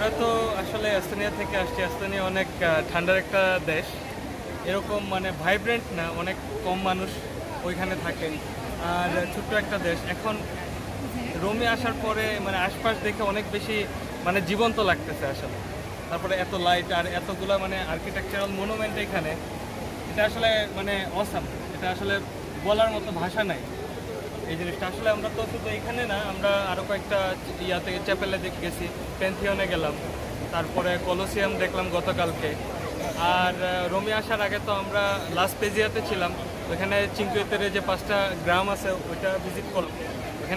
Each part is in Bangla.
আমরা তো আসলে এস্তোনিয়া থেকে আসছি। এস্তোনিয়া অনেক ঠান্ডার একটা দেশ। এরকম মানে ভাইব্রেন্ট না, অনেক কম মানুষ ওইখানে থাকে আর ছোট্ট একটা দেশ। এখন রোমে আসার পরে মানে আশপাশ দেখে অনেক বেশি মানে জীবন্ত লাগতেছে আসলে। তারপরে এত লাইট আর এতগুলা মানে আর্কিটেকচারাল মনুমেন্ট এখানে, এটা আসলে মানে অসাম এটা আসলে বলার মতো ভাষা নাই। এই জিনিসটা। আসলে আমরা তো শুধু এখানে না আমরা আরও কয়েকটা ইয়াতে চ্যাপেলে দেখে গেছি প্যান্থিয়নে গেলাম। তারপরে কলোসিয়াম দেখলাম গতকালকে। আর রোমে আসার আগে তো আমরা লাস্ট পেজিয়াতে ছিলাম। ওখানে চিঙ্কুয়েতের যে পাঁচটা গ্রাম আছে ওইটা ভিজিট করলাম।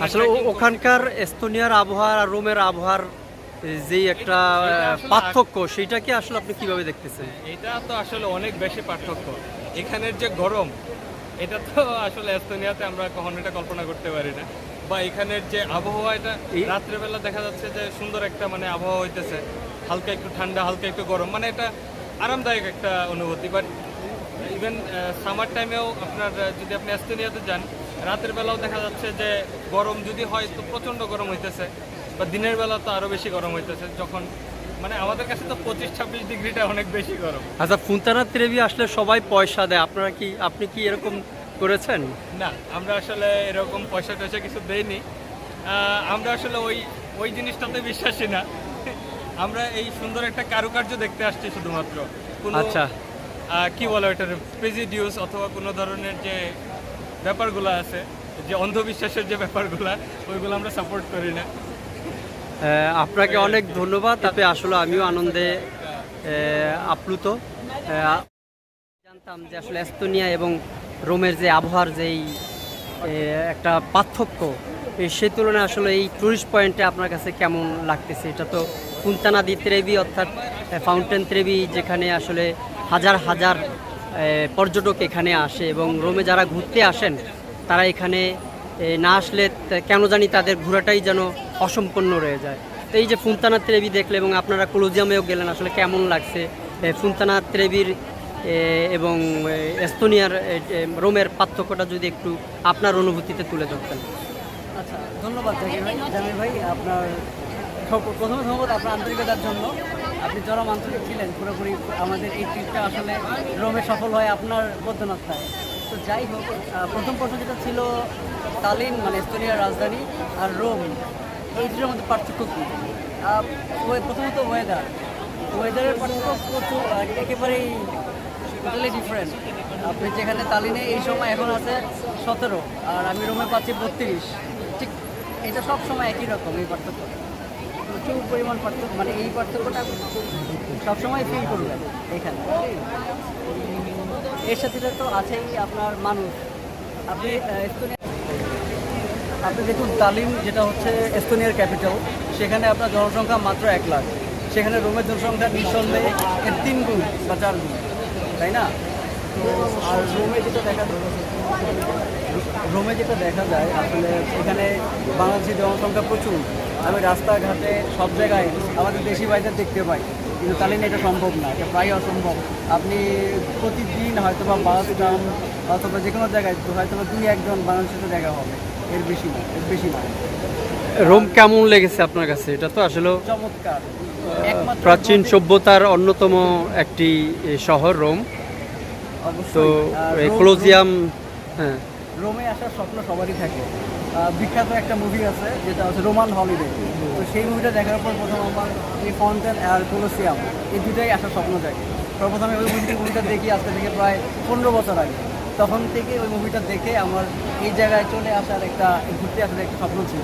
আসলে। ওখানকার এস্তোনিয়ার আবহাওয়া আর রোমের আবহাওয়ার যে একটা পার্থক্য সেইটাকে আসলে আপনি কীভাবে দেখতেছেন? এটা তো আসলে অনেক বেশি পার্থক্য। এখানের যে গরম এটা তো আসলে এস্তোনিয়াতে আমরা কখনো এটা কল্পনা করতে পারি না। বা এখানের যে আবহাওয়া এটা রাত্রেবেলা দেখা যাচ্ছে যে সুন্দর একটা মানে আবহাওয়া হইতেছে। হালকা একটু ঠান্ডা হালকা একটু গরম মানে এটা আরামদায়ক একটা অনুভূতি। বাট ইভেন সামার টাইমেও আপনার যদি আপনি এস্তোনিয়াতে যান রাতের বেলাও দেখা যাচ্ছে যে গরম যদি হয় তো প্রচণ্ড গরম হইতেছে। বা দিনের বেলা তো আরও বেশি গরম হইতেছে। যখন মানে আমাদের কাছে তো পঁচিশ ছাব্বিশ ডিগ্রিটা অনেক বেশি গরম। আচ্ছা ফুন্তানা ত্রেবি আসলে সবাই পয়সা দেয়। আপনারা কি আপনি কি এরকম করেছেন? না আমরা আসলে এরকম পয়সা টয়সা কিছু দেইনি। আমরা আসলে ওই ওই জিনিসটাতে বিশ্বাসী না। আমরা এই সুন্দর একটা কারুকার্য দেখতে আসছি শুধুমাত্র। আচ্ছা। কি বলে ওইটার প্রেজিডিউস অথবা কোনো ধরনের যে ব্যাপারগুলো আছে যে অন্ধবিশ্বাসের যে ব্যাপারগুলো ওইগুলো আমরা সাপোর্ট করি না। আপনাকে অনেক ধন্যবাদ। তাতে আসলে আমিও আনন্দে আপ্লুত। জানতাম যে আসলে এস্তোনিয়া এবং রোমের যে আবহাওয়ার যেই একটা পার্থক্য সে তুলনায় আসলে এই টুরিস্ট পয়েন্টে আপনার কাছে কেমন লাগতেছে? এটা তো কুন্তানা দি ত্রেবি অর্থাৎ ফাউন্টেন ত্রেবি যেখানে আসলে হাজার হাজার পর্যটক এখানে আসে এবং রোমে যারা ঘুরতে আসেন, তারা এখানে না আসলে কেন জানি তাদের ঘোরাটাই যেন অসম্পূর্ণ রয়ে যায়। তো এই যে ফুন্তানা ত্রেবি দেখলে এবং আপনারা কোলোজিয়ামেও গেলেন, আসলে কেমন লাগছে? ফুন্তানা ত্রেবির এবং এস্তোনিয়ার রোমের পার্থক্যটা যদি একটু আপনার অনুভূতিতে তুলে ধরতেন। আচ্ছা ধন্যবাদ জামির ভাই, আপনার প্রথমে ধন্যবাদ আপনার আন্তরিকতার জন্য। আপনি চরম আন্তরিক ছিলেন, পুরোপুরি আমাদের এই ট্রিপটা আসলে রোমে সফল হয় আপনার বৈদ্যনাথটায় তো যাই হোক প্রথম প্রশ্ন যেটা ছিল তালিন মানে এস্তোনিয়ার রাজধানী আর রোম, এই দুটোর মধ্যে পার্থক্য কী? প্রথমত ওয়েদার ওয়েদারের পার্থক্য প্রচুর একেবারেই টোটালি ডিফারেন্ট আপনি যেখানে তালিনে এই সময় এখন আছে সতেরো, আর আমি রোমে পাচ্ছি বত্রিশ। ঠিক এটা সব সময় একই রকম, এই পার্থক্য। প্রচুর পরিমাণ পার্থক্য মানে এই পার্থক্যটা সবসময় ফিল করবেন এখানে। এর সাথে তো আছেই আপনার মানুষ। আপনি আপনি দেখুন, তালিম যেটা হচ্ছে এস্তোনিয়ার ক্যাপিটাল, সেখানে আপনার জনসংখ্যা মাত্র এক লাখ। সেখানে রোমের জনসংখ্যা নিঃসন্দেহে এর তিন গুণ বা চার গুণ, তাই না? আর রোমে যেটা দেখা রোমে যেটা দেখা যায়, আসলে এখানে বাংলাদেশের জনসংখ্যা প্রচুর। আমি রাস্তাঘাটে সব জায়গায় আমাদের দেশি ভাইদের দেখতে পাই, কিন্তু তালিনে এটা সম্ভব না, এটা প্রায় অসম্ভব। আপনি প্রতিদিন হয়তো বা বাস ট্রাম অথবা যে কোনো জায়গায় হয়তো বা দুই একজন বাংলাদেশের দেখা হবে। এর বেশি না এর বেশি নয় রোম কেমন লেগেছে আপনার কাছে? এটা তো আসলে চমৎকার। একমাত্র প্রাচীন সভ্যতার অন্যতম একটি শহর রোম। তো আর এই হ্যাঁ। রোমে আসার স্বপ্ন সবারই থাকে। বিখ্যাত একটা মুভি আছে যেটা হচ্ছে রোমান হলিডে তো সেই মুভিটা দেখার পর প্রথম আমার এই ফন্টেন আর কোলোসিয়াম এই দুটাই আসার স্বপ্ন থাকে সর্বপ্রথম ওই মুভিটা মুভিটা দেখি আজকে থেকে প্রায় পনেরো বছর আগে। তখন থেকে ওই মুভিটা দেখে আমার এই জায়গায় চলে আসার একটা ঘুরতে আসার একটা স্বপ্ন ছিল।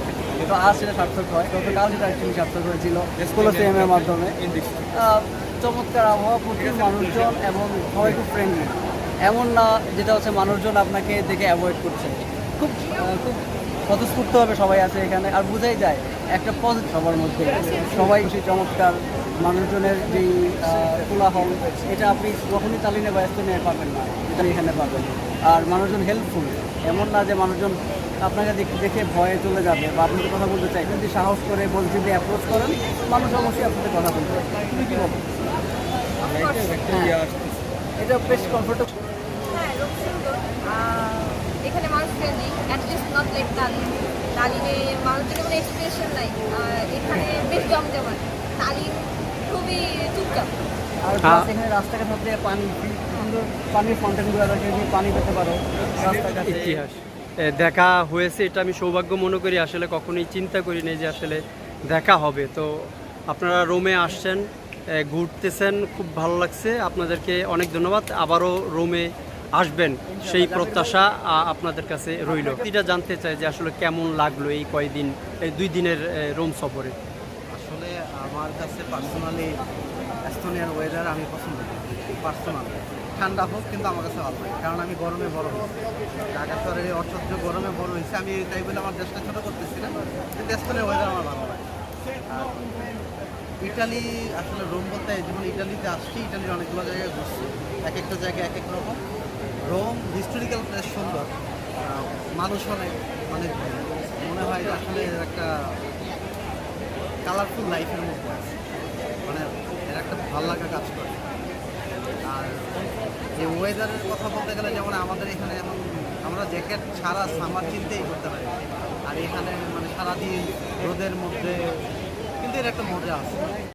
তো আজ সেটা সার্থক হয়। গতকাল সেটা অ্যাকচুয়ালি সার্থক হয়েছিল কোলোসিয়ামের মাধ্যমে। চমৎকার আবহাওয়া প্রচুর মানুষজন এবং সবাই খুব ফ্রেন্ডলি এমন না যেটা হচ্ছে মানুষজন আপনাকে দেখে অ্যাভয়েড করছে। খুব খুব স্বতঃস্ফূর্তভাবে সবাই আছে এখানে। আর বোঝাই যায় একটা পজিটিভ সবার মধ্যে। সবাই সেই চমৎকার মানুষজনের যেই কোলাহল এটা আপনি কখনই তালিনে ব্যস্ত নিয়ে পাবেন না। এটা এখানে পাবেন। আর মানুষজন হেল্পফুল এমন না যে মানুষজন আপনাকে দেখ- দেখে ভয়ে চলে যাবে বা আপনাকে কথা বলতে চাই যদি সাহস করে বলতে যদি অ্যাপ্রোচ করেন মানুষ অবশ্যই আপনাদের কথা বলবে। তুমি কি বলো? এটা বেশ কমফোর্টেবল হ্যাঁ আহ, এখানে মানুষ friendly at least not like Tallinn তালিনে মানুষের কোনো এক্সপ্রেশন নাই। এখানে বেশ জমজমাট। তালিম খুবই চুপচাপ। আর হ্যাঁ। এখানে রাস্তাঘাট পানি সুন্দর পানির পানি পেতে পারো। রাস্তাঘাটে ইতিহাস। দেখা হয়েছে এটা আমি সৌভাগ্য মনে করি আসলে কখনোই চিন্তা করি নাই যে আসলে দেখা হবে। তো আপনারা রোমে আসছেন ঘুরতেছেন খুব ভালো লাগছে। আপনাদেরকে অনেক ধন্যবাদ। আবারও রোমে আসবেন সেই প্রত্যাশা আপনাদের কাছে রইল। এটা জানতে চাই যে আসলে কেমন লাগল এই কয়দিন এই দুই দিনের রোম সফরে? আমার কাছে পার্সোনালি এস্তোনিয়ার ওয়েদার আমি পছন্দ করি পার্সোনাল ঠান্ডা হোক, কিন্তু আমার কাছে ভালো লাগে, কারণ আমি গরমে বড় হয়েছি। ঢাকা শহরের অসহ্য গরমে বড় হয়েছে, আমি তাই বলে আমার দেশটা ছোটো করতেছি না, কিন্তু এস্তোনিয়ার ওয়েদার আমার ভালো লাগে। ইটালি, আসলে রোম বলতে, যেমন ইটালিতে আসছি, ইটালির অনেকগুলো জায়গায় ঘুরছি এক একটা জায়গায় এক এক রকম। রোম হিস্টোরিক্যাল প্লেস সুন্দর মানুষ অনেক মানে মনে হয় আসলে একটা কালারফুল লাইফের মধ্যে আছে। মানে এর একটা ভালো লাগা কাজ করে। আর যে ওয়েদারের কথা বলতে গেলে যেমন আমাদের এখানে এখন আমরা জ্যাকেট ছাড়া সামার চিনতেই করতে পারি আর এখানে মানে সারাদিন রোদের মধ্যে কিন্তু এর একটা মজা আছে।